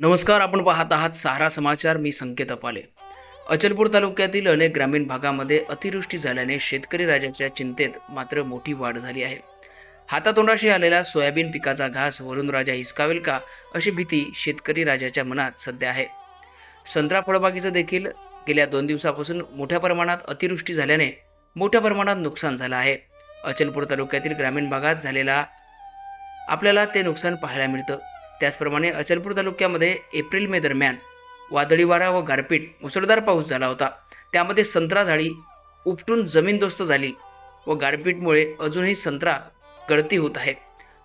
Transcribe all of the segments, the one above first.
नमस्कार आपण पाहत आहात सहारा समाचार. मी संकेत अपाले. अचलपूर तालुक्यातील अनेक ग्रामीण भागामध्ये अतिवृष्टी झाल्याने शेतकरी राजाच्या चिंतेत मात्र मोठी वाढ झाली आहे. हातातोंडाशी आलेला सोयाबीन पिकाचा घास वरून राजा हिसकावेल का अशी भीती शेतकरी राजाच्या मनात सध्या आहे. संत्रा फळबागीचं देखील गेल्या दोन दिवसापासून मोठ्या प्रमाणात अतिवृष्टी झाल्याने मोठ्या प्रमाणात नुकसान झालं आहे. अचलपूर तालुक्यातील ग्रामीण भागात झालेला आपल्याला ते नुकसान पाहायला मिळतं. त्याचप्रमाणे अचलपूर तालुक्यामध्ये एप्रिल मे दरम्यान वादळी वारा व गारपीट मुसळधार पाऊस झाला होता. त्यामध्ये संत्रा झाडी उपटून जमीनदोस्त झाली व गारपीटमुळे अजूनही संत्रा गळती होत आहे.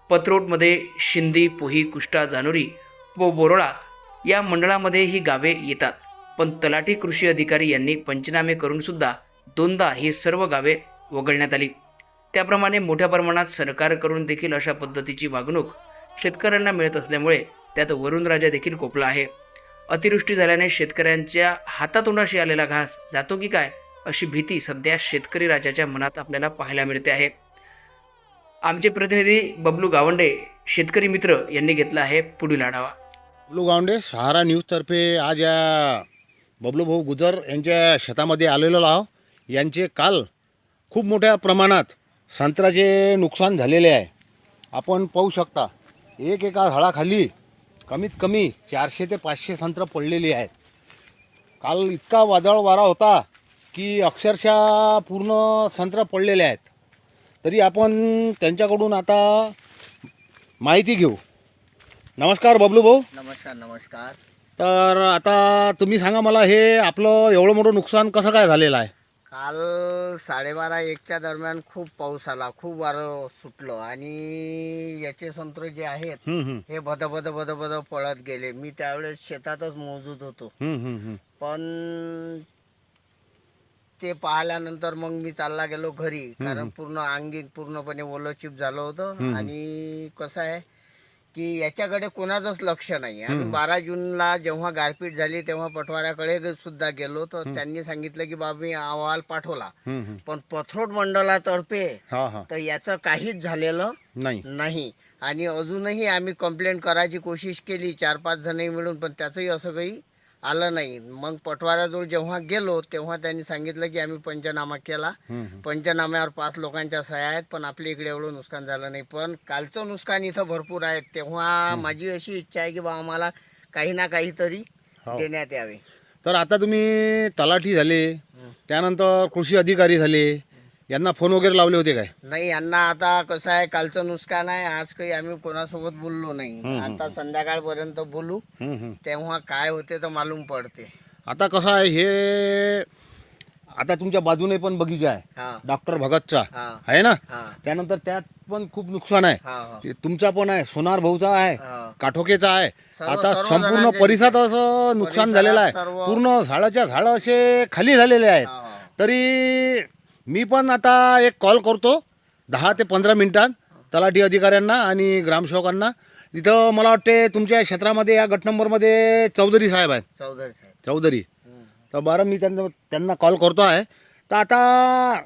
पत्रोटमध्ये शिंदी पोही कुष्टा जानोरी व बोरोळा या मंडळामध्ये ही गावे येतात. पण तलाठी कृषी अधिकारी यांनी पंचनामे करूनसुद्धा दोनदा ही सर्व गावे वगळण्यात आली. त्याप्रमाणे मोठ्या प्रमाणात सरकारकडून देखील अशा पद्धतीची वागणूक शेतकऱ्यांना मिळत असल्यामुळे त्यात वरुण राजा देखील कोपला आहे. अतिवृष्टी झाल्याने शेतकऱ्यांच्या हातातोंडाशी आलेला घास जातो की काय अशी भीती सध्या शेतकरी राजाच्या मनात आपल्याला पाहायला मिळते आहे. आमचे प्रतिनिधी बबलू गावंडे शेतकरी मित्र यांनी घेतला आहे पुढील आढावा. बबलू गावंडे सहारा न्यूजतर्फे आज या बबलू भाऊ गुजर यांच्या शेतामध्ये आलेलो आहो यांचे काल खूप मोठ्या प्रमाणात संत्र्याचे नुकसान झालेले आहे. आपण पाहू शकता एक एका झाडाखाली कमीत कमी चारशे ते पाचशे संत्रं पडलेली आहेत. काल इतका वादळ वारा होता की अक्षरशः पूर्ण संत्रं पडलेले आहेत. तरी आपण त्यांच्याकडून आता माहिती घेऊ. नमस्कार बबलू भाऊ. नमस्कार नमस्कार. तर आता तुम्ही सांगा मला हे आपलं एवढं मोठं नुकसान कसं काय झालेलं आहे? काल साडेबारा एकच्या दरम्यान खूप पाऊस आला खूप वारं सुटलं आणि याचे संत्र जे आहेत हे बद बद बद बद पळत गेले. मी त्यावेळेस शेतातच मोजूत होतो. पण ते पाहिल्यानंतर मग मी चालला गेलो घरी. कारण पूर्ण अंगी पूर्णपणे ओलं चिप झालं होतं. आणि कसं आहे की याच्याकडे कोणाचंच लक्ष नाही आम्ही बारा जूनला जेव्हा गारपीट झाली तेव्हा पटवाऱ्याकडे सुद्धा गेलो. तर त्यांनी सांगितलं की बाबा मी अहवाल पाठवला. पण पथरोट मंडळातर्फे हा हा. तर याचं काहीच झालेलं नाही. नाही. आणि अजूनही आम्ही कंप्लेंट करायची कोशिश केली चार पाच जणही मिळून पण त्याचंही असं काही आलं नाही. मग पटवाऱ्याजवळ जेव्हा गेलो तेव्हा त्यांनी सांगितलं की आम्ही पंचनामा केला. पंचनाम्यावर पाच लोकांच्या सह्या आहेत पण आपल्या इकडे एवढं नुकसान झालं नाही. पण कालचं नुकसान इथं भरपूर आहे. तेव्हा माझी अशी इच्छा आहे की बा आम्हाला काही ना काहीतरी हो. देण्यात यावे. तर आता तुम्ही तलाठी झाले त्यानंतर कृषी अधिकारी झाले यांना फोन वगैरे लावले होते काय? नाही यांना आता कसं आहे कालचं नुकसान आहे आज काही आम्ही कोणासोबत बोललो नाही. आता संध्याकाळपर्यंत बोलू. हम्म, हम्म. तेव्हा काय होते तर मालूम पडते. आता कसं आहे हे आता तुमच्या बाजूने पण बगीचा आहे. हा. डॉक्टर भगतचा. हा. आहे ना? हा. त्यानंतर त्यात पण खूप नुकसान आहे. हा हा. ते तुमचा पण आहे सोनार भाऊचा आहे हा. काठोकेचा आहे. सर्व- आता सर्व संपूर्ण जणांचे परिसरात असं नुकसान झालेलं आहे. सर्व- पूर्ण झाडाच्या झाडं असे खाली झालेले आहेत. हा. तरी मी पण आता एक कॉल करतो. दहा ते पंधरा मिनिटात तलाठी अधिकाऱ्यांना आणि ग्रामसेवकांना. तिथं मला वाटते तुमच्या क्षेत्रामध्ये या गट नंबरमध्ये चौधरी साहेब आहेत. चौधरी साहेब. चौधरी. तर बरं मी त्यांना त्यांना कॉल करतो आहे. तर आता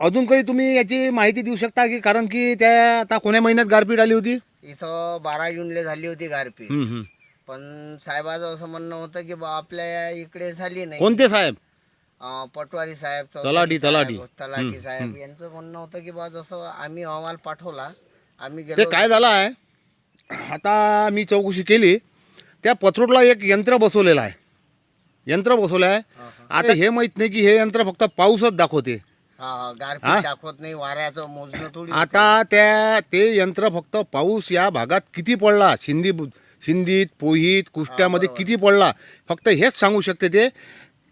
अजून काही तुम्ही याची माहिती देऊ शकता की कारण की त्या आता कोण्या महिन्यात गारपीट आली होती? इथं बारा जूनला झाली होती गारपीट. हम्म, हम्म. पण साहेबाचं असं म्हणणं होतं की बा आपल्या इकडे झाली नाही. कोणते साहेब? पटवारी साहेब तलाठी, तलाठी. तलाठी साहेब यांचं म्हणणं होतं की बा जसं आम्ही अहवाल पाठवला आम्ही ते गेलो काय झालं आहे आता मी चौकशी केली त्या पथरोटला एक यंत्र बसवलेलं आहे. यंत्र बसवलं आहे आता हे माहीत नाही की हे यंत्र फक्त पाऊसच दाखवते. हा, हा, गारपीट दाखवत नाही वाऱ्याचं मोजणं थोडी आता त्या ते यंत्र फक्त पाऊस या भागात किती पडला? शिंदी शिंदीत पोहीत कुष्ट्यामध्ये किती पडला? फक्त हेच सांगू शकते ते.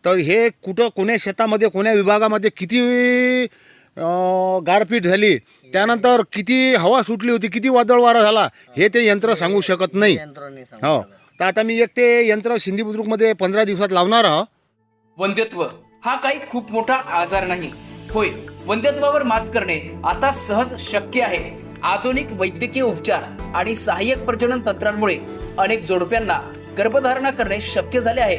तर हे कुठं कोण्या शेतामध्ये कोण्या विभागामध्ये किती गारपीट झाली त्यानंतर किती हवा सुटली होती किती वादळ वारा झाला हे ते यंत्र सांगू शकत नाही. हो तर आता मी एक ते यंत्र सिंधी बुद्रुकमध्ये पंधरा दिवसात लावणार आहो. वंध्यत्व हा काही खूप मोठा आजार नाही. होय वंध्यत्वावर मात करणे आता सहज शक्य आहे. आधुनिक वैद्यकीय उपचार आणि सहाय्यक प्रजनन तंत्रांमुळे अनेक जोडप्यांना गर्भधारणा करणे शक्य झाले आहे.